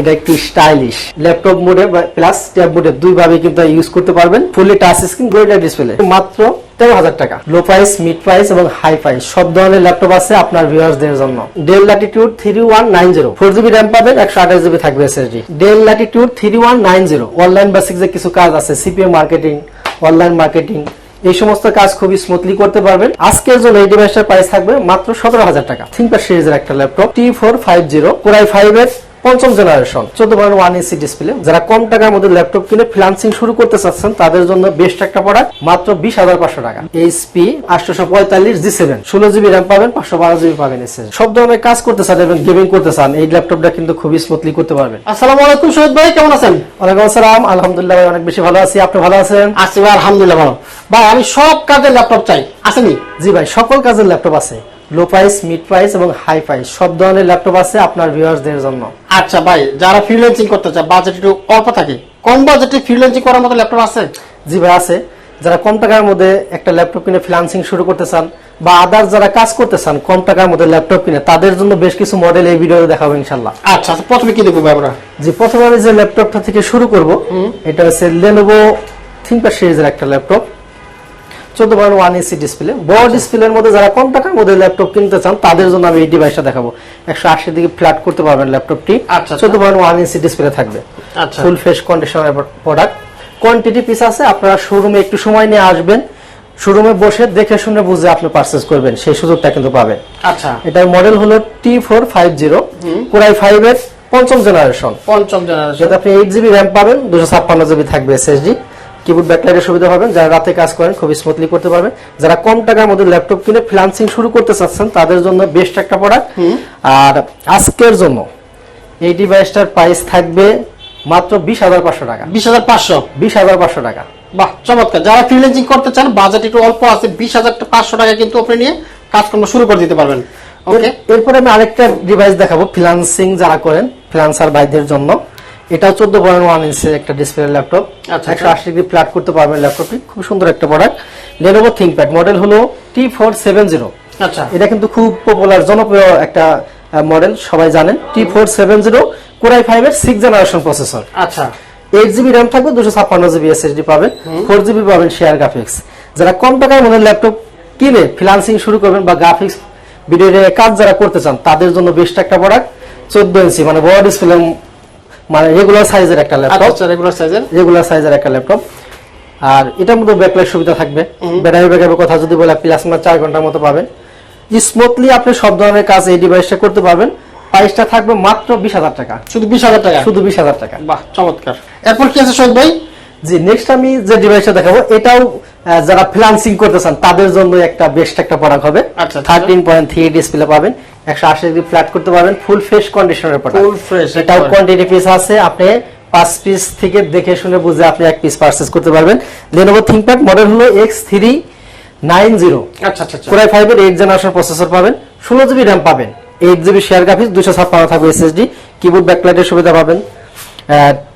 এটা একটু stylish laptop মোডে প্লাস ট্যাব মোডে দুই ভাবে কিন্তু ইউজ করতে পারবেন। ফুললি টাচ স্ক্রিন গোল্ডা ডিসপ্লে মাত্র তেরো হাজার টাকা। লো প্রাইস মিড প্রাইস এবং হাই প্রাইস সব ধরনের ল্যাপটপ আছে আপনার ভিউয়ার্সদের জন্য। Dell Latitude three one nine zero four GB RAM পাবেন, একশো আঠাশ জিবি থাকবে SSD Dell Latitude three one nine zero online basic যে কিছু কাজ আছে সিপিএম মার্কেটিং অনলাইন মার্কেটিং এই সমস্ত কাজ খুবই স্মুথলি করতে পারবেন। আজকের জন্য এই ডিভাইসটার প্রাইস থাকবে মাত্র সতেরো হাজার টাকা। থিঙ্কপ্যাড সিরিজের একটা laptop T four five zero core i five এর পঞ্চম জেনারেশন চোদ্দ বার ওয়ান ইসি ডিসপ্লে যারা কম টাকার মধ্যে ল্যাপটপ কিনে ফ্রিলান্সিং শুরু করতে চাচ্ছেন তাদের জন্য বেস্ট একটা প্রোডাক্ট মাত্র বিশ হাজার পাঁচশো টাকা। এইচপি আটশোশো পঁয়তাল্লিশ জি সেভেন ষোলো জিবি র্যাম পাবেন পাঁচশো বারো জিবি পাবেন এসে সব ধরনের কাজ করতে চান এবং গেমিং করতে চান এই ল্যাপটপটা কিন্তু খুবই স্মুথলি করতে পারবেন। আসসালামু আলাইকুম শহীদ ভাই কেমন আছেন? ওয়ালাইকুম আসসালাম। আলহামদুলিল্লাহ ভাই অনেক বেশি ভালো আছি। আপনি ভালো আছেন? আছি ভাই আলহামদুলিল্লাহ ভালো। ভাই আমি সব কাজের ল্যাপটপ চাই। আসেনি জি ভাই সকল কাজের ল্যাপটপ আছে। লো প্রাইস মিড প্রাইস এবং হাই প্রাইস সব ধরনের ল্যাপটপ আছে আপনার ভিউয়ার্সদের জন্য। আচ্ছা ভাই যারা ফ্রিল্যান্সিং করতে চায় বাজেট একটু অল্প থাকে কম বাজেটে ফ্রিল্যান্সিং করার মতো ল্যাপটপ আছে? জি ভাই আছে। যারা কম টাকার মধ্যে একটা ল্যাপটপ কিনে ফ্রিল্যান্সিং শুরু করতে চান বা আদার যারা কাজ করতে চান কম টাকার মধ্যে ল্যাপটপ কিনে তাদের জন্য বেশ কিছু মডেল এই ভিডিওতে দেখাবো ইনশাল্লাহ আচ্ছা আচ্ছা, প্রথমে কি দেখব আমরা? জি প্রথমে আমি যে ল্যাপটপটা থেকে শুরু করব এটা হচ্ছে লেনোভো থিঙ্কপ্যাড সিরিজের একটা ল্যাপটপ চোদ্দ বার ওয়ান এসি ডিসপ্লে বড় ডিসপ্লের মধ্যে যারা কম টাকার মধ্যে ল্যাপটপ কিনতে চান তাদের জন্য আমি এই ডিভাইসটা দেখাবো। একশো আশি দিকে ফ্ল্যাট করতে পারবেন ল্যাপটপটি আচ্ছা, আচ্ছা। চোদ্দ বার ওয়ান এসি ডিসপ্লে থাকবে। আচ্ছা। ফুল ফেস কন্ডিশনের প্রোডাক্ট কোয়ান্টিটি পিস আছে আপনারা শোরুমে একটু সময় নিয়ে আসবেন। শোরুমে বসে দেখে শুনে বুঝে আপনি পারচেস করবেন সেই সুযোগটা কিন্তু পাবেন। আচ্ছা। এটার মডেল হলো T four five zero core i five এর পঞ্চম জেনারেশন পঞ্চম জেনারেশন আপনি এইট জিবি র্যাম পাবেন দুশো ছাপ্পান্ন জিবি থাকবে এসএসডি কিবোর্ড ব্যাকলাইটের সুবিধা পাবেন যারা রাতে কাজ করেন খুব স্মুথলি করতে পারবেন। যারা কম টাকার মধ্যে ল্যাপটপ কিনে ফ্রিল্যান্সিং শুরু করতে চাচ্ছেন তাদের জন্য বেস্ট একটা প্রোডাক্ট আর আজকের জন্য এই ডিভাইসটার প্রাইস থাকবে মাত্র বিশ হাজার পাঁচশো টাকা। বিশ হাজার পাঁচশো? বিশ হাজার পাঁচশো টাকা। বাহ চমৎকার। যারা ফ্রিল্যান্সিং করতে চান বাজেট একটু অল্প আছে বিশ হাজার পাঁচশো টাকা কিন্তু আপনি নিয়ে কাজকর্ম শুরু করে দিতে পারবেন। ওকে এরপরে আমি আরেকটা ডিভাইস দেখাবো ফ্রিল্যান্সিং যারা করেন ফ্রিল্যান্সার ভাইদের জন্য। এটাও চোদ্দ পয়েন্ট ওয়ান ইঞ্চের একটা ডিসপ্লে ল্যাপটপ আচ্ছা, একশো আশি ডিগ্রি ফ্ল্যাট করতে পারবেন ল্যাপটপটি খুব সুন্দর একটা প্রোডাক্ট লেনোভো থিঙ্কপ্যাড মডেল হলো টি ফোর সেভেন জিরো আচ্ছা। এটা কিন্তু খুব পপুলার জনপ্রিয় একটা মডেল সবাই জানেন। T four seven zero core i five এর সিক্স জেনারেশন প্রসেসর আচ্ছা। এইট জিবি র্যাম থাকবে দুশো ছাপ্পান্ন জিবি এসএসডি পাবেন। ফোর জিবি পাবেন শেয়ার গ্রাফিক্স যারা কম টাকার মধ্যে ল্যাপটপ কিনে ফ্রিলান্সিং শুরু করবেন বা গ্রাফিক্স ভিডিও কাজ যারা করতে চান তাদের জন্য বেস্ট একটা প্রোডাক্ট চোদ্দ ইঞ্চি মানে বড় ডিসপ্লে মানে রেগুলার সাইজের একটা ল্যাপটপ আচ্ছা রেগুলার সাইজের রেগুলার সাইজের একটা ল্যাপটপ আর এটার মধ্যে ব্যাকলাইট সুবিধা থাকবে। ব্যাটারি ব্যাকআপের কথা যদি বলে প্লাস মার চার ঘণ্টার মতো পাবেন। স্মুথলি আপনি সব ধরনের কাজ এই ডিভাইসটা করতে পারবেন। প্রাইসটা থাকবে মাত্র বিশ হাজার টাকা। শুধু বিশ হাজার টাকা? শুধু বিশ হাজার টাকা। বাহ চমৎকার। এরপর কি আছে শহীদ ভাই? জি নেক্সট আমি যে ডিভাইসটা দেখাবো এটাও যারা ফ্রিল্যান্সিং করতে চান তাদের জন্য একটা বেস্ট একটা প্রোডাক্ট হবে। আচ্ছা। থার্টিন পয়েন্ট থ্রি ডিসপ্লে পাবেন। একশো আশি ডিগ্রি ফ্ল্যাট করতে পারবেন ফুল ফ্রেশ কন্ডিশনের প্রোডাক্ট Full fresh, এটাও। কোয়ান্টিটি পিস আছে আপনি পাঁচ পিস থেকে দেখে শুনে বুঝে আপনি এক পিস পারচেস করতে পারবেন। লেনোভো থিঙ্কপ্যাড মডেল হলো এক্স থ্রি নাইন জিরো আচ্ছা আচ্ছা আচ্ছা। কোরাই ফাইভের এইট জেনারেশন প্রসেসর পাবেন ষোলো জিবি র্যাম পাবেন এইট জিবি শেয়ার গ্রাফিক্স দুশো ছাপ্পান্ন থাকবে এসএসডি কিবোর্ড ব্যাকলাইটের সুবিধা পাবেন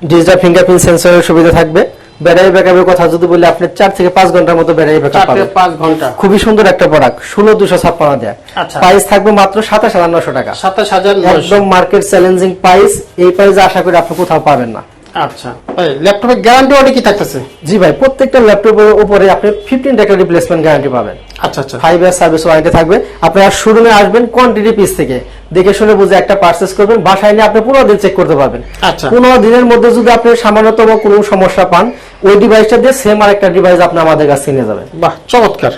ডিজিটাল ফিঙ্গারপ্রিন্ট সেন্সরের সুবিধা থাকবে। ব্যাটারি ব্যাকআপের কথা যদি বলি আপনি চার থেকে পাঁচ ঘণ্টার মতো ব্যাটারি ব্যাকআপ থেকে পাবেন। পাঁচ ঘণ্টা। খুবই সুন্দর একটা প্রোডাক্ট ষোলো দুশো ছাপ্পান্ন দেয়া। আচ্ছা। প্রাইস থাকবে মাত্র সাতাশ হাজার নশো টাকা। সাতাশ হাজার নয়শো একদম মার্কেট চ্যালেঞ্জিং প্রাইস এই প্রাইস আশা করি আপনি কোথাও পাবেন না। আচ্ছা। ভাই ল্যাপটপের গ্যারান্টি ওয়ারেন্টি কি থাকতেছে? জি ভাই। প্রত্যেকটা ল্যাপটপের উপরে আপনি ফিফটিন টাকা রিপ্লেসমেন্ট গ্যারান্টি পাবেন। আচ্ছা আচ্ছা। ফাইভ ইয়ার সার্ভিস ওয়ারেন্টি থাকবে। আপনারা শোরুমে আসবেন কোয়ান্টিটি পিস থেকে। দেখে শুনে বুঝে একটা পার্চেস করবেন। বাসায় নিয়ে আপনি পনেরো দিন চেক করতে পারবেন। আচ্ছা। পনেরো দিনের মধ্যে যদি আপনি সামান্যতম কোনো সমস্যা পান ওই ডিভাইসটা দিয়ে সেম আর একটা ডিভাইস আপনি আমাদের কাছে নিয়ে যাবেন। বাহ চমৎকার।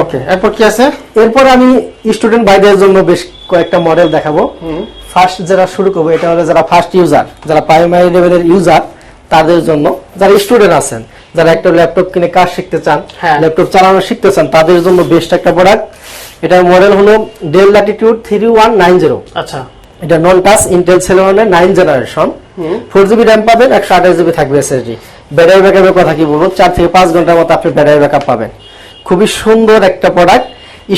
ওকে এরপর কি আছে? এরপর আমি স্টুডেন্ট ভাইদের জন্য বেশ কয়েকটা মডেল দেখাবো। ফার্স্ট যারা শুরু করব এটা হলো যারা ফার্স্ট ইউজার যারা প্রাইমারি লেভেলের ইউজার তাদের জন্য যারা স্টুডেন্ট আছেন যারা একটা ল্যাপটপ কিনে কাজ শিখতে চান। ল্যাপটপ চালানো শিখতে চান তাদের জন্য বেস্ট একটা প্রোডাক্ট এটার মডেল হলো Dell Latitude three one nine zero আচ্ছা। এটা non touch Intel সেলেনের nine generation four GB RAM পাবেন একশো আঠাশ জিবি থাকবে এসএসডি ব্যাটারি ব্যাকআপের কথা কি বলব? চার থেকে পাঁচ ঘণ্টার মতো আপনি ব্যাটারি ব্যাকআপ পাবেন। খুবই সুন্দর একটা প্রোডাক্ট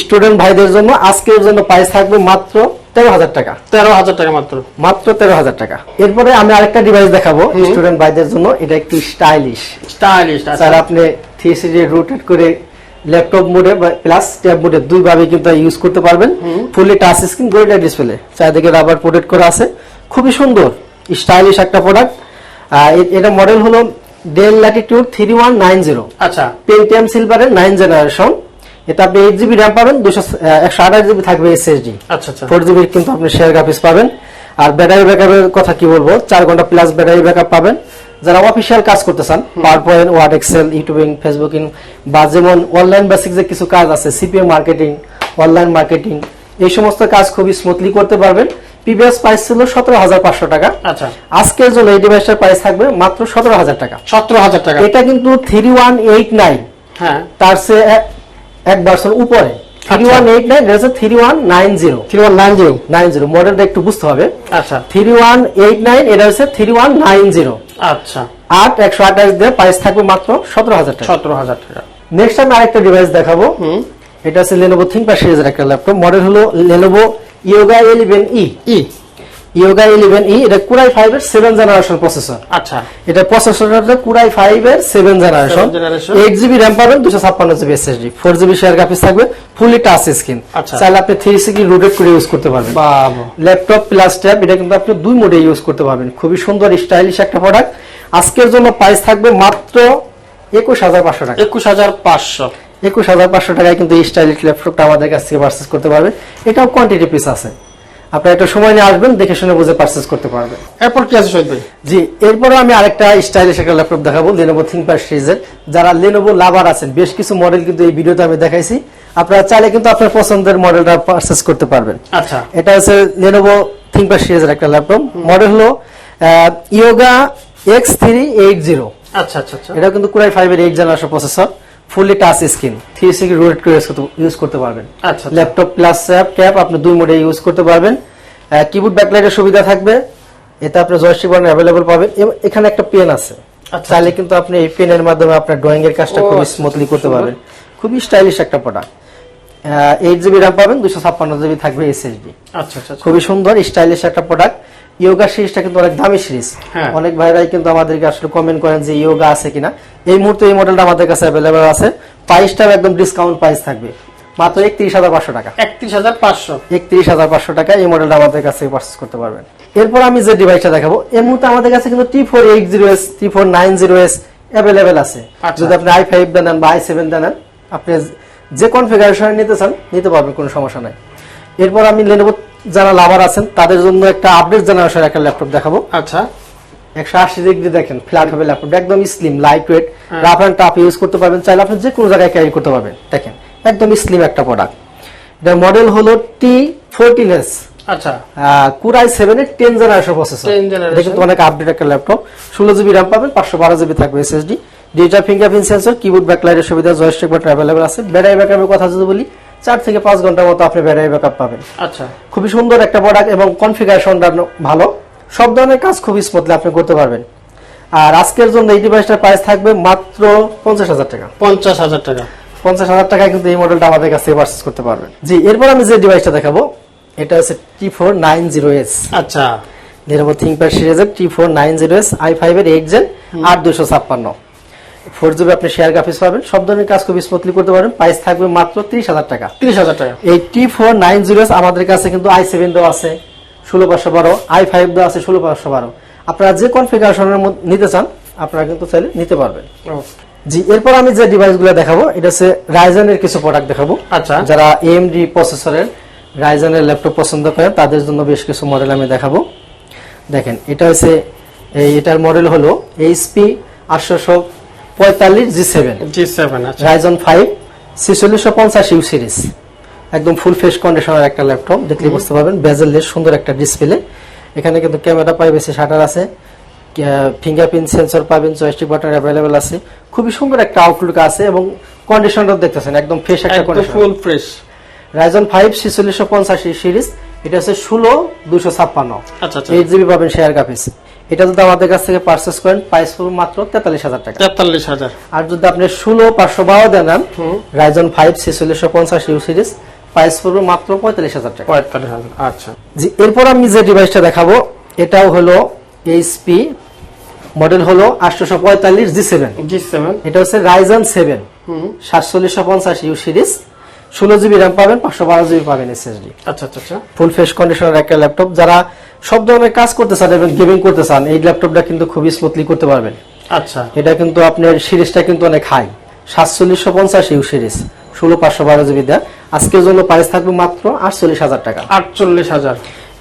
স্টুডেন্ট ভাইদের জন্য আজকের জন্য প্রাইস থাকবে মাত্র তেরো হাজার টাকা। তেরো হাজার টাকা মাত্র। মাত্র তেরো হাজার টাকা। এরপরে আমি আরেকটা ডিভাইস দেখাবো স্টুডেন্ট ভাইদের জন্য। এটা একটু স্টাইলিশ স্টাইলিশ স্যার আপনি থ্রি সিডি রোটেট করে ল্যাপটপ মোডে প্লাস ট্যাব মোডে দুই ভাবে কিন্তু ইউজ করতে পারবেন। ফুলি টাচ স্ক্রিন ডিসপ্লে চারিদিকে রাবার প্রোটেক্ট করা আছে। খুবই সুন্দর স্টাইলিশ একটা প্রোডাক্ট এটা মডেল হলো Dell Latitude three one nine zero আচ্ছা। পেন্টিয়াম সিলভারের নাইন জেনারেশন এটা আপনি এইট জিবি র্যাম পাবেন দুশো একশো আঠাশ জিবি থাকবে এসএসডি আচ্ছা আচ্ছা। ফোর জিবির কিন্তু আপনি শেয়ার গ্রাফিক্স পাবেন। আর ব্যাটারি ব্যাকআপের কথা কি বলব? চার ঘণ্টা প্লাস ব্যাটারি ব্যাকআপ পাবেন। যারা অফিসিয়াল কাজ করতে চান PowerPoint Word Excel YouTubing Facebooking বা যেমন অনলাইন বেসিক যে কিছু কাজ আছে সিপিএম মার্কেটিং অনলাইন মার্কেটিং এই সমস্ত কাজ খুবই স্মুথলি করতে পারবেন। প্রিভিয়াস প্রাইস ছিল সতেরো হাজার পাঁচশো টাকা। আচ্ছা। আজকের জন্য এই ডিভাইসটার প্রাইস থাকবে মাত্র সতেরো হাজার টাকা। সতেরো হাজার টাকা। এটা কিন্তু থ্রি ওয়ান এইট নাইন হ্যাঁ। তার সে এক- ভার্সন উপরে। থ্রি ওয়ান এইট নাইন এটা three one nine zero three one nine zero nine zero মডেলটা একটু বুঝতে হবে। আচ্ছা। থ্রি ওয়ান এইট নাইন এটা হচ্ছে থ্রি ওয়ান নাইন জিরো আচ্ছা। আট একশো আঠাশ দিয়ে প্রাইস থাকবে মাত্র সতেরো হাজার টাকা। সতেরো হাজার টাকা। নেক্সট আমি আরেকটা ডিভাইস দেখাবো। এটা হচ্ছে লেনোভো থিঙ্কপ্যাড সিরিজের একটা ল্যাপটপ মডেল হলো Lenovo Yoga eleven E E Yoga eleven E এটা কুরাই ফাইভ এর সেভেন জেনারেশন প্রসেসর আচ্ছা। এটা প্রসেসরটা কুরাই ফাইভ এর seven generation eight GB RAM পাবেন দুশো ছাপ্পান্ন GB SSD four GB share graphics থাকবে ফুলি টাচ স্ক্রিন। চাইলে আপনি থ্রি সিক্সটি রুটেড করে ইউজ করতে পারবেন। ল্যাপটপ প্লাস ট্যাব এটা কিন্তু আপনি দুই মোডে ইউজ করতে পারবেন। খুবই সুন্দর স্টাইলিশ একটা প্রোডাক্ট আজকের জন্য প্রাইস থাকবে মাত্র একুশ হাজার পাঁচশো টাকা। একুশ হাজার পাঁচশো। একুশ হাজার পাঁচশো টাকায় কিন্তু এই স্টাইলিশ ল্যাপটপটা আমাদের কাছ থেকে পারচেস করতে পারবেন এটাও কোয়ান্টিটি পিস আছে। আপনারা একটু সময় নিয়ে আসবেন দেখে শুনে বুঝে পারচেস করতে পারবেন। এরপর কি আছে শহীদ ভাই? জি এরপরে আমি আরেকটা স্টাইলিশ একটা ল্যাপটপ দেখাবো লেনোভো থিঙ্কপ্যাড সিরিজের যারা লেনোভো লাভার আছেন বেশ কিছু মডেল কিন্তু এই ভিডিওতে আমি দেখাইছি। আপনারা চাইলে কিন্তু আপনার পছন্দের মডেলটা পারচেস করতে পারবেন। আচ্ছা। এটা হচ্ছে লেনোভো থিঙ্কপ্যাড সিরিজের একটা ল্যাপটপ মডেল হলো Yoga X three eight zero আচ্ছা আচ্ছা আচ্ছা। এটা কিন্তু কুরাই ফাইভ এর eight generation processor fully touch screen three six rotate করে ইউজ করতে পারবেন। আচ্ছা ল্যাপটপ প্লাস ট্যাব আপনি দুই মোডে ইউজ করতে পারবেন। কিবোর্ড ব্যাকলাইটের সুবিধা থাকবে। এতে আপনি জয়স্টিক বাটন অ্যাভেলেবল পাবেন। এবং এখানে একটা পেন আছে। আচ্ছা। চাইলে কিন্তু আপনি এই পেনের মাধ্যমে আপনার ড্রয়িং এর কাজটা আচ্ছা, স্মুথলি আচ্ছা, করতে পারবেন। খুবই স্টাইলিশ একটা প্রোডাক্ট এইট জিবি র্যাম পাবেন দুশো ছাপ্পান্ন জিবি থাকবে এসএসডি আচ্ছা আচ্ছা আচ্ছা। খুবই সুন্দর স্টাইলিশ একটা প্রোডাক্ট ইয়োগা সিরিজটা কিন্তু অনেক দামি সিরিজ হ্যাঁ। অনেক ভাইরাই কিন্তু আমাদেরকে আসলে কমেন্ট করেন যে ইয়োগা আছে কিনা। এই মুহূর্তে এই মডেলটা আমাদের কাছে অ্যাভেলেবেল আছে। প্রাইসটাও একদম ডিসকাউন্ট প্রাইস থাকবে। মাত্র একত্রিশ হাজার পাঁচশো টাকা। একত্রিশ হাজার পাঁচশো। একত্রিশ হাজার পাঁচশো টাকা এই মডেলটা আমাদের কাছে পারচেস করতে পারবেন। এরপর আমি যে ডিভাইসটা দেখাবো এই মুহূর্তে আমাদের কাছে কিন্তু T four eight zero S T four nine zero S available আছে। আচ্ছা। যদি আপনি আই ফাইভ দেন বা আই সেভেন দেন আপনি যে কনফিগারেশন নিতে চান নিতে পারবেন কোনো সমস্যা নাই। এরপর আমি লেনোভো যারা লাভার আছেন তাদের জন্য একটা আপডেট জেনারেশন একটা ল্যাপটপ দেখাবো। আচ্ছা। একশো আশি ডিগ্রি দেখেন ফ্ল্যাট হবে ল্যাপটপ একদম slim lightweight. Rough and tough use করতে পারবেন চাইলে আপনি যে কোনো জায়গায় ক্যারি করতে পারবেন। দেখেন একদম স্লিম একটা প্রোডাক্ট এটার মডেল হলো টি ফোরটিন এস আচ্ছা। কুরাই সেভেন এর টেন জেনারেশন প্রসেসর 10 generation। এটা কিন্তু অনেক আপডেট একটা ল্যাপটপ ষোলো জিবি র্যাম পাবেন পাঁচশো বারো জিবি থাকবে SSD digital fingerprint sensor keyboard ব্যাকলাইটের সুবিধা জয়স্টিক বাটন অ্যাভেলেবল আছে। ব্যাটারি ব্যাকআপের কথা যদি বলি চার থেকে পাঁচ ঘণ্টার মতো আপনি ব্যাটারি ব্যাকআপ পাবেন। আচ্ছা। খুবই সুন্দর একটা প্রোডাক্ট এবং কনফিগারেশনটা ভালো। সব ধরনের কাজ খুবই স্মুথলি আপনি করতে পারবেন। আর আজকের জন্য এই ডিভাইসটার প্রাইস থাকবে মাত্র পঞ্চাশ হাজার টাকা। পঞ্চাশ হাজার টাকা। পঞ্চাশ হাজার টাকায় কিন্তু এই মডেলটা আমাদের কাছ পারচেস করতে পারবেন। জি এরপর আমি যে ডিভাইসটা দেখাবো এটা হচ্ছে T four nine zero S আচ্ছা। নিরাপদ থিঙ্কপ্যাড সিরিজের T four nine zero S I ফাইভের এইট জেন আট দুশো ছাপ্পান্ন। ফোর জিবি আপনি শেয়ার গ্রাফিক্স পাবেন। সব ধরনের কাজ খুব স্মুথলি করতে পারবেন। প্রাইস থাকবে মাত্র ত্রিশ হাজার টাকা। তিরিশ হাজার টাকা। এই টি ফোর নাইন জিরো আমাদের কাছে কিন্তু আই সেভেন দেওয়া আছে ষোলো পাঁচশো বারো আই ফাইভ দেওয়া আছে ষোলো পাঁচশো বারো। আপনারা যে কনফিগারেশনের মধ্যে নিতে চান আপনারা কিন্তু চাইলে নিতে পারবেন। জি এরপর আমি যে ডিভাইসগুলো দেখাবো এটা হচ্ছে রাইজেনের কিছু প্রোডাক্ট দেখাবো। আচ্ছা। যারা এএমডি প্রসেসরের রাইজেনের ল্যাপটপ পছন্দ করে তাদের জন্য বেশ কিছু মডেল আমি দেখাবো। দেখেন এটা হচ্ছে এই এটার মডেল হলো এইচপি আটশোশো পঁয়তাল্লিশ জি সেভেন। জি সেভেন আচ্ছা। রাইজন ফাইভ ছিচল্লিশশো পঞ্চাশ ইউ সিরিজ। একদম ফুল ফেস কন্ডিশনের একটা ল্যাপটপ দেখলে বুঝতে পারবেন বেজেলের সুন্দর একটা ডিসপ্লে এখানে কিন্তু ক্যামেরা প্রাইভেসি শাটার আছে ফিঙ্গারপ্রিন্ট সেন্সর পাবেন জয়স্টিক বাটন অ্যাভেলেবেল আছে। খুবই সুন্দর একটা আউটলুক আছে এবং কন্ডিশনটা দেখতেছেন একদম ফ্রেশ একটা condition full fresh Ryzen five ছিচল্লিশশো পঞ্চাশি সিরিজ এটা হচ্ছে ষোলো দুশো ছাপ্পান্ন। আচ্ছা আচ্ছা। এইট জিবি পাবেন শেয়ার গ্রাফিক্স এটা যদি আমাদের কাছ থেকে পারচেস করেন প্রাইস পড়বে মাত্র তেতাল্লিশ হাজার টাকা। তেতাল্লিশ হাজার। আর যদি আপনি ষোলো পাঁচশো বারো দেন রাইজন ফাইভ ছেচল্লিশশো পঞ্চাশ ইউ সিরিজ প্রাইস পড়বে মাত্র পঁয়তাল্লিশ হাজার টাকা। পঁয়তাল্লিশ হাজার আচ্ছা। জি এরপর আমি যে ডিভাইসটা দেখাবো এটাও হলো এইচপি মডেল হলো আটশোশো পঁয়তাল্লিশ জি সেভেন জি সেভেন এটা হচ্ছে রাইজন সেভেন হুম। সাতচল্লিশশো পঞ্চাশ ইউ সিরিজ ষোলো জিবি র্যাম পাবেন পাঁচশো বারো জিবি পাবেন এসএসডি আচ্ছা আচ্ছা আচ্ছা। ফুল ফেস কন্ডিশনের একটা ল্যাপটপ যারা সব ধরনের কাজ করতে চান এবং গেমিং করতে চান এই ল্যাপটপটা কিন্তু খুবই স্মুথলি করতে পারবেন। আচ্ছা। এটা কিন্তু আপনার সিরিজটা কিন্তু অনেক হাই সাতচল্লিশশো পঞ্চাশ ইউ সিরিজ ষোলো পাঁচশো বারো জিবি দেয়। আজকের জন্য প্রাইস থাকবে মাত্র আটচল্লিশ হাজার টাকা। আটচল্লিশ হাজার।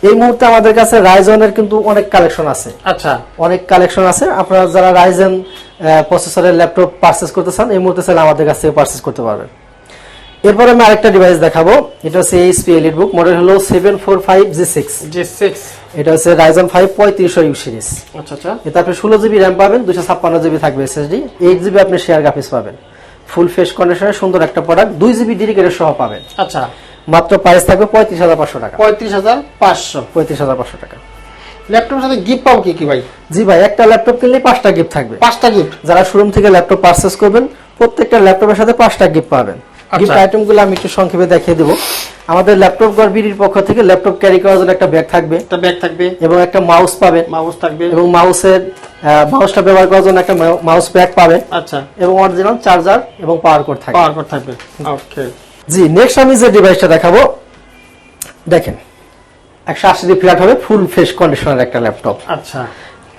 এই মুহূর্তে আমাদের কাছে রাইজনের কিন্তু অনেক কালেকশন আছে। আচ্ছা। অনেক কালেকশন আছে। আপনারা যারা রাইজেন প্রসেসরের ল্যাপটপ পারচেস করতে চান এই মুহূর্তে চাইলে আমাদের কাছ থেকে পারচেস করতে পারবেন। এরপরে আমি আরেকটা ডিভাইস দেখাবো। এটা হচ্ছে এইচপি এলিট বুক মডেল হলো seven four five G six G six এটা হচ্ছে রাইজন ফাইভ পঁয়ত্রিশশো ইউ সিরিজ আচ্ছা আচ্ছা। এতে আপনি ষোলো জিবি র্যাম পাবেন দুশো ছাপ্পান্ন জিবি থাকবে এসএসডি এইট জিবি আপনি শেয়ার গ্রাফিক্স পাবেন। ফুল ফেস কন্ডিশনের সুন্দর একটা প্রোডাক্ট দুই জিবি ডেডিকেটেড সহ পাবেন। আচ্ছা। মাত্র প্রাইস থাকবে পঁয়ত্রিশ হাজার পাঁচশো টাকা। পঁয়ত্রিশ হাজার পাঁচশো। পঁয়ত্রিশ হাজার পাঁচশো টাকা। ল্যাপটপের সাথে গিফট পাবো কি কি ভাই? জি ভাই একটা ল্যাপটপ কিনলে পাঁচটা গিফট থাকবে। পাঁচটা গিফট যারা শোরুম থেকে ল্যাপটপ পারচেস করবেন প্রত্যেকটা ল্যাপটপের সাথে পাঁচটা গিফট পাবেন। গিফট আইটেমগুলো আমি একটু সংক্ষেপে দেখিয়ে দেবো। আমাদের ল্যাপটপ ঘর বিডির পক্ষ থেকে ল্যাপটপ ক্যারি করার জন্য একটা ব্যাগ থাকবে। একটা ব্যাগ থাকবে। এবং একটা মাউস পাবে। মাউস থাকবে। এবং মাউসের মাউসটা ব্যবহার করার জন্য একটা মাউস ব্যাগ পাবে। আচ্ছা। এবং অরিজিনাল চার্জার এবং পাওয়ার কোড থাকবে। পাওয়ার কোড থাকবে। ওকে জি নেক্সট আমি যে ডিভাইসটা দেখাবো দেখেন একশো আশি ফ্ল্যাট হবে ফুল ফ্রেশ কন্ডিশনের একটা ল্যাপটপ আচ্ছা।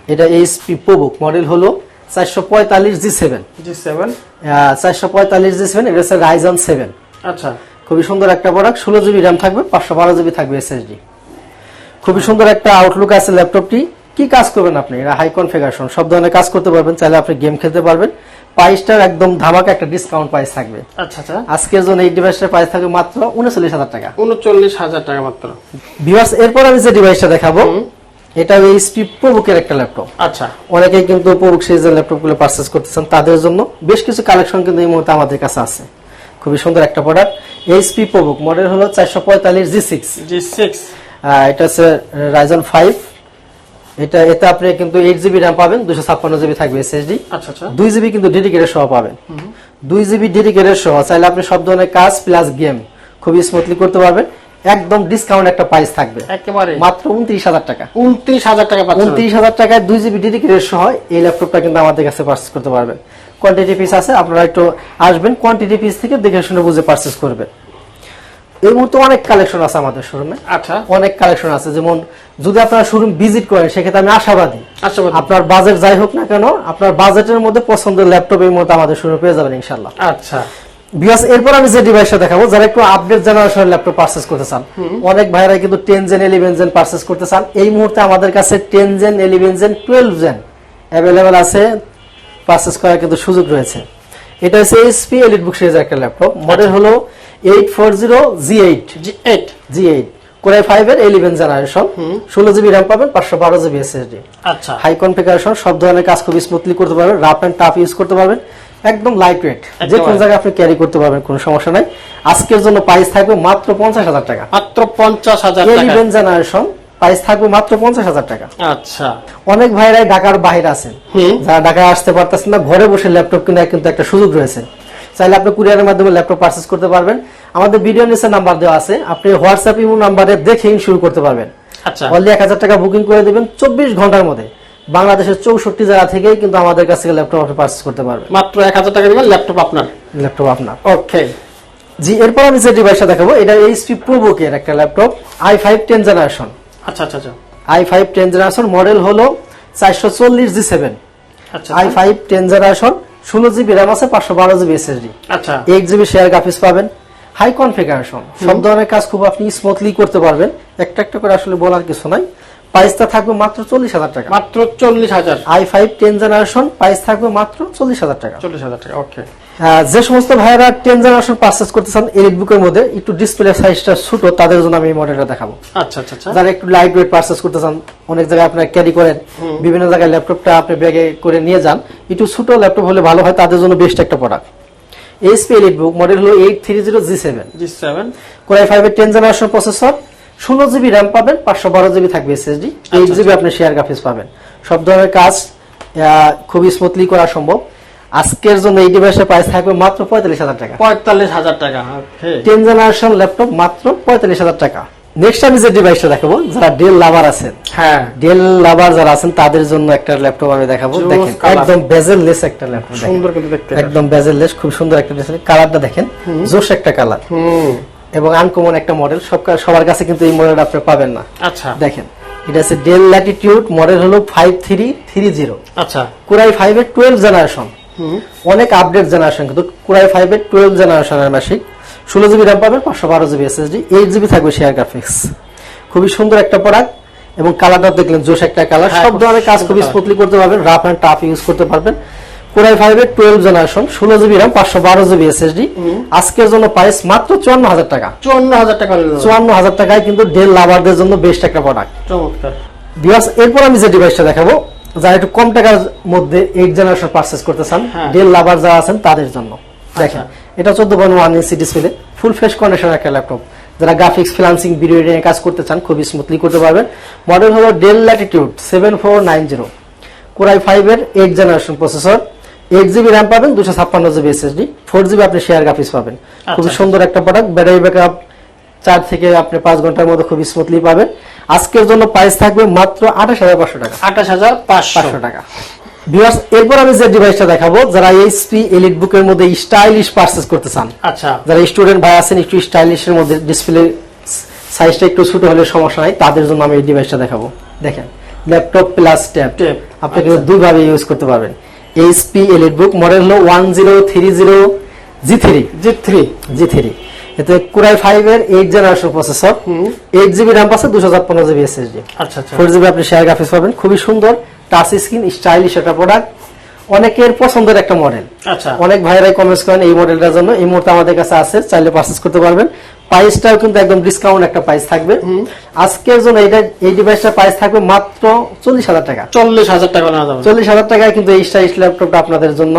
এটা এইচপি প্রোবুক মডেল হলো। চারশো পঁয়তাল্লিশ জি সেভেন জি সেভেন চারশো পঁয়তাল্লিশ জি সেভেন এটা হচ্ছে রাইজন সেভেন আচ্ছা। খুবই সুন্দর একটা প্রোডাক্ট ষোলো জিবি র্যাম থাকবে পাঁচশো বারো জিবি থাকবে এসএসডি খুবই সুন্দর একটা আউটলুক আছে ল্যাপটপটি কি কাজ করবেন আপনি? এটা হাই কনফিগারেশন সব ধরনের কাজ করতে পারবেন চাইলে আপনি গেম খেলতে পারবেন। প্রাইসটার একদম ধামাকা একটা ডিসকাউন্ট প্রাইস থাকবে। আচ্ছা আচ্ছা। আজকের জন্য এই ডিভাইসটার প্রাইস থাকবে মাত্র উনচল্লিশ হাজার টাকা। উনচল্লিশ হাজার টাকা মাত্র। ভিউয়ার্স এরপর আমি যে ডিভাইসটা দেখাবো এটা এইচপি প্রবুকের একটা ল্যাপটপ আচ্ছা। অনেকেই কিন্তু প্রবুক সিরিজের ল্যাপটপগুলো পারচেস করতেছেন তাদের জন্য বেশ কিছু কালেকশন কিন্তু এই মুহূর্তে আমাদের কাছে আছে। খুবই সুন্দর একটা প্রোডাক্ট এইচপি প্রবুক মডেল হলো চারশো পঁয়তাল্লিশ জি সিক্স জি সিক্স এটা হচ্ছে রাইজন ফাইভ এটা এতে আপনি কিন্তু এইট জিবি র্যাম পাবেন দুশো ছাপ্পান্ন জিবি থাকবে এসএসডি আচ্ছা আচ্ছা। দুই জিবি কিন্তু ডেডিকেটেড সহ পাবেন। দুই জিবি ডেডিকেটেড সহ চাইলে আপনি সব ধরনের কাজ প্লাস গেম খুবই স্মুথলি করতে পারবেন। একদম ডিসকাউন্ট একটা প্রাইস থাকবে। একেবারে। মাত্র উনত্রিশ হাজার টাকা। উনত্রিশ হাজার টাকা পাচ্ছেন। উনত্রিশ হাজার টাকায় দুই জিবি ডেডিকেটেড সহ এই ল্যাপটপটা কিন্তু আমাদের কাছে পারচেস করতে পারবেন। কোয়ান্টিটি পিস আছে আপনারা একটু আসবেন কোয়ান্টিটি পিস থেকে দেখে শুনে বুঝে পারচেস করবেন। এই মুহূর্তে অনেক কালেকশন আছে আমাদের শোরুমে আচ্ছা। অনেক কালেকশন আছে যেমন যদি আপনারা শোরুম ভিজিট করেন সেক্ষেত্রে আমি আশাবাদী। আপনার বাজেট যাই হোক না কেন আপনার বাজেটের মধ্যে পছন্দের ল্যাপটপ এই মুহূর্তে আমাদের শোরুমে পেয়ে যাবেন ইনশাল্লাহ আচ্ছা। বিকজ এরপর আমি যে ডিভাইসটা দেখাবো যারা একটু আপডেট জেনারেশনের ল্যাপটপ পারচেস করতে চান অনেক ভাইরা কিন্তু ten gen eleven gen purchase করতে চান। এই মুহূর্তে আমাদের কাছে ten gen eleven gen twelve gen available আছে। পারচেস করার কিন্তু সুযোগ রয়েছে। এটা হচ্ছে এইচপি এলিট বুক সিরিজের একটা ল্যাপটপ মডেল হলো eight four zero G eight G eight G eight core i five এর ইলেভেন জেনারেশন ষোলো জিবি র্যাম পাবেন পাঁচশো বারো জিবি এসএসডি আচ্ছা। হাই কনফিগারেশন সব ধরনের কাজ খুব স্মুথলি করতে পারবেন। রাফ অ্যান্ড টাফ ইউজ করতে পারবেন। একদম লাইট ওয়েট যে কোনো জায়গায় আপনি ক্যারি করতে পারবেন কোনো সমস্যা নাই। আজকের জন্য প্রাইস থাকবে মাত্র পঞ্চাশ হাজার টাকা। মাত্র পঞ্চাশ হাজার ইলেভেন জেনারেশন প্রাইস থাকবে মাত্র পঞ্চাশ হাজার টাকা। আচ্ছা। অনেক ভাইরাই ঢাকার বাইরে আছেন যারা ঢাকায় আসতে পারতেছেন না ঘরে বসে ল্যাপটপ কেনার কিন্তু একটা সুযোগ রয়েছে। চাইলে আপনি কুরিয়ারের মাধ্যমে ল্যাপটপ পারচেস করতে পারবেন। আমাদের ভিডিও নিচে নাম্বার দেওয়া আছে। আপনি হোয়াটসঅ্যাপ ইমো নাম্বারে দেখেই শুরু করতে পারবেন। আচ্ছা। অনলি এক হাজার টাকা বুকিং করে দেবেন চব্বিশ ঘণ্টার মধ্যে। বাংলাদেশের চৌষট্টি জায়গা থেকেই কিন্তু আমাদের কাছ থেকে ল্যাপটপ আপনি পারচেস করতে পারবেন। মাত্র এক হাজার টাকা দিবেন ল্যাপটপ আপনার। ল্যাপটপ আপনার। ওকে জি এরপর আমি যে ডিভাইসটা দেখাবো এটা এইচপি প্রোবুকের একটা laptop I five ten generation আচ্ছা আচ্ছা আচ্ছা। I five ten generation model হলো চারশো চল্লিশ G seven. I five ten generation ষোলো জিবি র্যাম আছে পাঁচশো বারো জিবি এসএসডি আচ্ছা। এইট জিবি শেয়ার গ্রাফিক্স পাবেন। হাই কনফিগারেশন সব ধরনের কাজ খুব আপনি স্মুথলি করতে পারবেন। একটা একটা করে আসলে বলার কিছু নাই। প্রাইসটা থাকবে মাত্র চল্লিশ হাজার টাকা। মাত্র চল্লিশ হাজার। I five ten generation price থাকবে মাত্র চল্লিশ হাজার টাকা। চল্লিশ হাজার টাকা ওকে যে সমস্ত ভাইয়েরা টেন জেনারেশন পারচেস করতে চান এলিট বুকের মধ্যে একটু ডিসপ্লে সাইজটা ছোট তাদের জন্য আমি এই মডেলটা দেখাবো। আচ্ছা আচ্ছা আচ্ছা। যারা একটু লাইট ওয়েট পারচেস করতে চান অনেক জায়গায় আপনারা ক্যারি করেন বিভিন্ন জায়গায় ল্যাপটপটা আপনি ব্যাগে করে নিয়ে যান একটু ছোট ল্যাপটপ হলে ভালো হয় তাদের জন্য বেস্ট একটা product HP EliteBook model হলো eight three zero G seven G seven core i ফাইভের টেন জেনারেশন প্রসেসর ষোলো জিবি র্যাম পাবেন পাঁচশো বারো জিবি থাকবে এসএসডি এইট জিবি আপনি শেয়ার গ্রাফিক্স পাবেন। সব ধরনের কাজ খুবই স্মুথলি করা সম্ভব। আজকের জন্য এই ডিভাইসের প্রাইস থাকবে মাত্র পঁয়তাল্লিশ হাজার টাকা। পঁয়তাল্লিশ হাজার টাকা টেন জেনারেশন ল্যাপটপ মাত্র পঁয়তাল্লিশ হাজার টাকা। নেক্সট আমি যে ডিভাইসটা দেখাবো যারা ডেল লাভার আছেন হ্যাঁ। ডেল লাভার যারা আছেন তাদের জন্য একটা ল্যাপটপ আমি দেখাবো। দেখেন। একদম বেজেললেস একটা ল্যাপটপ সুন্দর কিন্তু দেখতে। একদম বেজেললেস খুব সুন্দর একটা ডিজাইন কালারটা দেখেন জোশ একটা কালার এবং আনকমন একটা মডেল সবার কাছে কিন্তু এই মডেলটা আপনি পাবেন না। আচ্ছা। দেখেন এটা আছে ডেল ল্যাটিটিউড মডেল হলো ফাইভ থ্রি থ্রি জিরো আচ্ছা। কুরাই ফাইভের টুয়েলভ জেনারেশন অনেক আপডেট জেনারেশন কিন্তু কুরাই ফাইভের টুয়েলভ জেনারেশনের মেশিন ষোলো জিবি র্যাম পাবেন পাঁচশো বারো জিবি এসএসডি এইট জিবি থাকবে শেয়ার গ্রাফিক্স খুবই সুন্দর একটা প্রোডাক্ট এবং কালারটা দেখলেন জোশ একটা কালার হ্যাঁ, সব ধরনের কাজ খুবই স্মুথলি করতে পারবেন রাফ অ্যান্ড টাফ ইউজ করতে পারবেন। কোরাই ফাইভের টুয়েলভ জেনারেশন ষোলো জিবি র্যাম পাঁচশো বারো জিবি এসএসডি আজকের জন্য প্রাইস মাত্র চুয়ান্ন হাজার টাকা। চুয়ান্ন হাজার টাকা চুয়ান্ন হাজার টাকায় কিন্তু ডেল লাভারদের জন্য বেস্ট একটা প্রোডাক্ট চমৎকার। বিকজ এরপর আমি যে ডিভাইসটা দেখাবো যারা একটু কম টাকার মধ্যে এইট জেনারেশন পারচেস করতে চান হ্যাঁ। ডেল লাভার যারা আছেন তাদের জন্য। দেখেন আচ্ছা। এটা চোদ্দ point one inch display full fresh condition একটা ল্যাপটপ যারা গ্রাফিক্স ফ্রিলান্সিং ভিডিও এডিটিং কাজ করতে চান খুবই স্মুথলি করতে পারবেন। মডেল হলো Dell Latitude seven four nine zero core i ফাইভের eight generation processor eight GB RAM পাবেন দুশো ছাপ্পান্ন জিবি এসএসডি ফোর জিবি আপনি শেয়ার গ্রাফিক্স পাবেন। খুবই আচ্ছা। সুন্দর একটা প্রোডাক্ট ব্যাটারি ব্যাকআপ চার থেকে আপনি পাঁচ ঘণ্টার মধ্যে খুবই স্মুথলি পাবেন। আজকের জন্য প্রাইস থাকবে মাত্র আঠাশ হাজার পাঁচশো টাকা। আঠাশ হাজার পাঁচশো। টাকা। ভিউয়ার্স এরপর আমি যে ডিভাইসটা দেখাবো যারা এইচপি এলিট বুকের মধ্যে স্টাইলিশ পারচেস করতে চান আচ্ছা। যারা স্টুডেন্ট ভাই আছেন একটু স্টাইলিশের মধ্যে ডিসপ্লে সাইজটা একটু ছোট হলে সমস্যা নাই তাদের জন্য আমি এই ডিভাইসটা দেখাবো। দেখেন ল্যাপটপ প্লাস ট্যাব আপনি কিন্তু দুইভাবে ইউজ করতে পারবেন। এইচপি এলিট বুক মডেল হলো one zero three zero G three G three G three এতে কুরাই ফাইভ এর eight generation processor eight GB RAM পাচ্ছে দুশো ছাপ্পান্ন জিবি এসএসডি আচ্ছা আচ্ছা। ফোর জিবি আপনি শেয়ার গ্রাফিক্স পাবেন খুবই সুন্দর টাচ স্ক্রিন স্টাইলিশ একটা প্রোডাক্ট অনেকের পছন্দের একটা মডেল আচ্ছা। অনেক ভাইরাই কমেন্টস করেন এই মডেলটার জন্য। এই মুহূর্তে আমাদের কাছে আছে চাইলে পারচেস করতে পারবেন। প্রাইসটাও কিন্তু একদম ডিসকাউন্ট একটা প্রাইস থাকবে। আজকের জন্য এটা এই ডিভাইসটার প্রাইস থাকবে মাত্র চল্লিশ হাজার টাকা। চল্লিশ হাজার টাকা চল্লিশ হাজার টাকায় কিন্তু এই স্টাইলিশ ল্যাপটপটা আপনাদের জন্য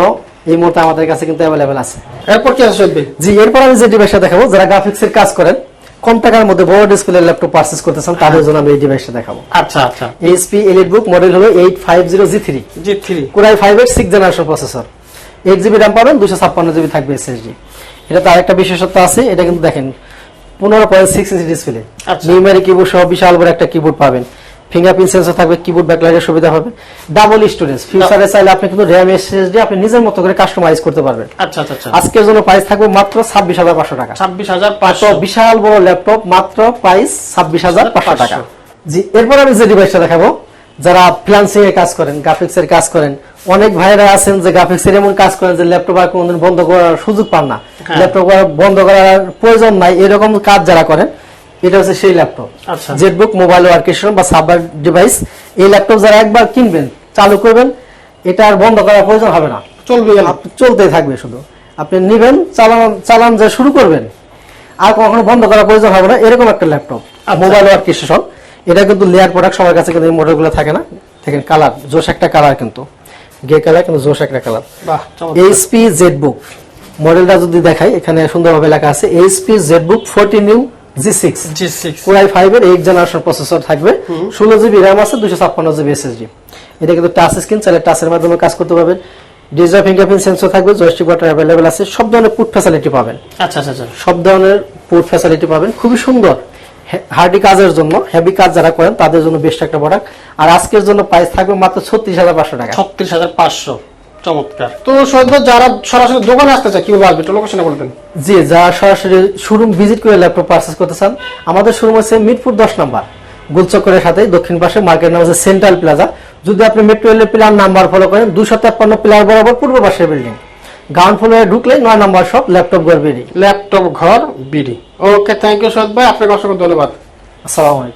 এই মুহূর্তে আমাদের কাছে কিন্তু অ্যাভেলেবেল আছে। এরপর কি চলবে জি এরপর আমি যে ডিভাইসটা দেখাবো যারা গ্রাফিক্স এর কাজ করেন কম টাকার মধ্যে বড় ডিসপ্লে ল্যাপটপ পারচেস করতে চান তাদের জন্য আমি এই ডিভাইসটা দেখাবো। আচ্ছা আচ্ছা। এইচপি এলিট বুক মডেল হলো eight five zero G three G three core i five এর six generation processor eight GB RAM পাবেন দুশো ছাপ্পান্ন জিবি থাকবে এসএসডি এটা তার একটা বিশেষত্ব আছে এটা কিন্তু দেখেন পনেরো পয়েন্ট সিক্স ইঞ্চি ডিসপ্লে আচ্ছা। নিউমেরি কিবোর্ড সহ বিশাল বড় একটা কিবোর্ড পাবেন। ফিঙ্গারপ্রিন্ট সেন্সর থাকবে কিবোর্ড ব্যাকলাইটের সুবিধা হবে। ডাবল স্টোরেজ ফিউচারে চাইলে আপনি কিন্তু র্যাম এসএসডি আপনি নিজের মতো করে কাস্টমাইজ করতে পারবেন। আচ্ছা আচ্ছা আচ্ছা। আজকের জন্য প্রাইস থাকবে মাত্র ছাব্বিশ হাজার পাঁচশো টাকা। ছাব্বিশ হাজার তো পাঁচশো বিশাল বড় ল্যাপটপ মাত্র প্রাইস ছাব্বিশ হাজার পাঁচশো টাকা। জি এরপর আমি যে ডিভাইসটা দেখাবো যারা ফ্রিলান্সিং এর কাজ করেন গ্রাফিক্স এর কাজ করেন অনেক ভাইরা আছেন যে গ্রাফিক্স এর এমন কাজ করেন যে ল্যাপটপ আর কোনোদিন বন্ধ করার সুযোগ পান না। ল্যাপটপ বন্ধ করার প্রয়োজন নাই এরকম কাজ যারা করেন এটা হচ্ছে সেই ল্যাপটপ আচ্ছা। জেটবুক মোবাইল ওয়ার্কেশন বা সাবার ডিভাইস এই ল্যাপটপ যারা একবার কিনবেন চালু করবেন এটা আর বন্ধ করার প্রয়োজন হবে না। চলবে চলতেই থাকবে শুধু। আপনি নিবেন চালান চালান যে শুরু করবেন আর কখনো বন্ধ করার প্রয়োজন হবে না। এরকম একটা ল্যাপটপ। মোবাইল ওয়ার্ক স্টেশন এটা কিন্তু লেয়ার প্রোডাক্ট সবার কাছে কিন্তু এই মডেলগুলো থাকে না। দেখেন কালার জোশ একটা কালার কিন্তু। গে কালার কিন্তু জোশ একটা কালার। এইচপি জেড বুক মডেলটা যদি দেখাই এখানে সুন্দরভাবে লেখা আছে HP ZBook forty new G six. G six. এর এইট জেনারেশন প্রসেসর থাকবে। ষোলো জিবি র্যাম আছে দুশো ছাপ্পান্ন জিবি এসএসডি এটা কিন্তু টাচ স্ক্রিন চাইলে টাচের মাধ্যমে কাজ করতে পারবেন। ডিজিটাল ফিঙ্গারপ্রিন্ট সেন্সর থাকবে জয়স্টিক বাটার অ্যাভেলেবেল আছে সব ধরনের পুট ফ্যাসিলিটি পাবেন। আচ্ছা আচ্ছা আচ্ছা। সব ধরনের পুট ফ্যাসিলিটি পাবেন খুবই সুন্দর। হার্ডি কাজের জন্য হেভি কাজ যারা করেন তাদের জন্য বেস্ট একটা প্রোডাক্ট আর আজকের জন্য প্রাইস থাকবে মাত্র ছত্রিশ হাজার পাঁচশো টাকা। ছত্রিশ হাজার পাঁচশো। চমৎকার। তো সৈয়দ যারা সরাসরি দোকানে আসতে চায় কীভাবে আসবে? একটু লোকেশনে বলবেন। জি যারা সরাসরি শোরুম ভিজিট করে ল্যাপটপ পারচেস করতে চান আমাদের শোরুম হচ্ছে মিরপুর দশ নাম্বার। গুলচক্করের সাথে দক্ষিণ পাশে মার্কেট নাম হচ্ছে সেন্ট্রাল প্লাজা যদি আপনি মেট্রো রেলের প্লার নাম্বার ফলো করেন দুশো তেপ্পান্ন প্লার বরাবর পূর্ব পাশের বিল্ডিং গ্রাউন্ড ফ্লোরে ঢুকলে নয় নাম্বার শপ ল্যাপটপ গড়বেরি ল্যাপটপ ঘর BD. Okay thank you Syed ভাই। আপনাকে অসংখ্য ধন্যবাদ। আসসালামু আলাইকুম।